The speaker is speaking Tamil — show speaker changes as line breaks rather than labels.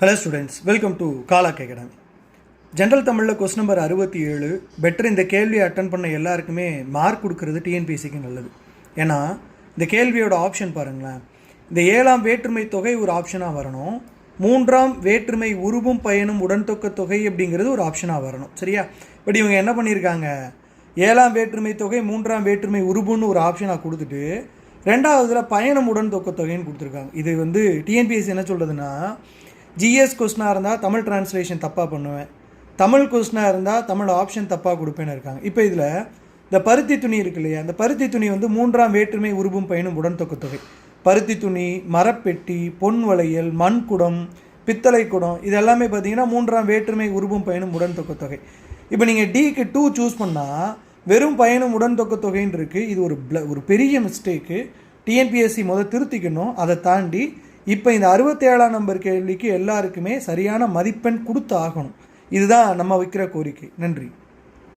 ஹலோ ஸ்டூடெண்ட்ஸ் வெல்கம் டு காலாக் அகாடமி ஜென்ரல் தமிழில் கொஸ்டின் நம்பர் அறுபத்தி ஏழு பெட்டர் இந்த கேள்வியை அட்டன் பண்ண எல்லாருக்குமே மார்க் கொடுக்கறது டிஎன்பிஎஸ்சிக்கு நல்லது. ஏன்னா இந்த கேள்வியோட ஆப்ஷன் பாருங்களேன். இந்த ஏழாம் வேற்றுமை தொகை ஒரு ஆப்ஷனாக வரணும். மூன்றாம் வேற்றுமை உருவும் பயனும் உடன்தொக்க தொகை அப்படிங்கிறது ஒரு ஆப்ஷனாக வரணும். சரியா? பட் இவங்க என்ன பண்ணியிருக்காங்க? ஏழாம் வேற்றுமை தொகை மூன்றாம் வேற்றுமை உருபுன்னு ஒரு ஆப்ஷனாக கொடுத்துட்டு ரெண்டாவதுல பயணம் உடன் தொக்க தொகைன்னு கொடுத்துருக்காங்க. இது வந்து டிஎன்பிஎஸ்சி என்ன சொல்கிறதுன்னா ஜிஎஸ் கொஸ்டினாக இருந்தால் தமிழ் டிரான்ஸ்லேஷன் தப்பாக பண்ணுவேன். தமிழ் கொஸ்டினாக இருந்தால் தமிழ் ஆப்ஷன் தப்பாக கொடுப்பேன்னு இருக்காங்க. இப்போ இதில் இந்த பருத்தி துணி இருக்கு இல்லையா? அந்த பருத்தி துணி வந்து மூன்றாம் வேற்றுமை உருவும் பயனும் உடன் தொக்க தொகை பருத்தி துணி மரப்பெட்டி பொன் வளையல் மண் குடம் பித்தளை குடம் இது எல்லாமே பார்த்தீங்கன்னா மூன்றாம் வேற்றுமை உருவும் பயனும் உடன் தொக்க தொகை இப்போ நீங்கள் டிக்கு டூ சூஸ் பண்ணால் வெறும் பயணம் உடன்தொக்க தொகைன்னு இருக்குது இது ஒரு ப்ள ஒரு பெரிய மிஸ்டேக்கு டிஎன்பிஎஸ்சி முதல் திருத்திக்கணும். அதை தாண்டி இப்போ இந்த அறுபத்தேழாம் நம்பர் கேள்விக்கு எல்லாருக்குமே சரியான மதிப்பெண் கொடுத்து ஆகணும் இதுதான் நம்ம வைக்கிற கோரிக்கை. நன்றி.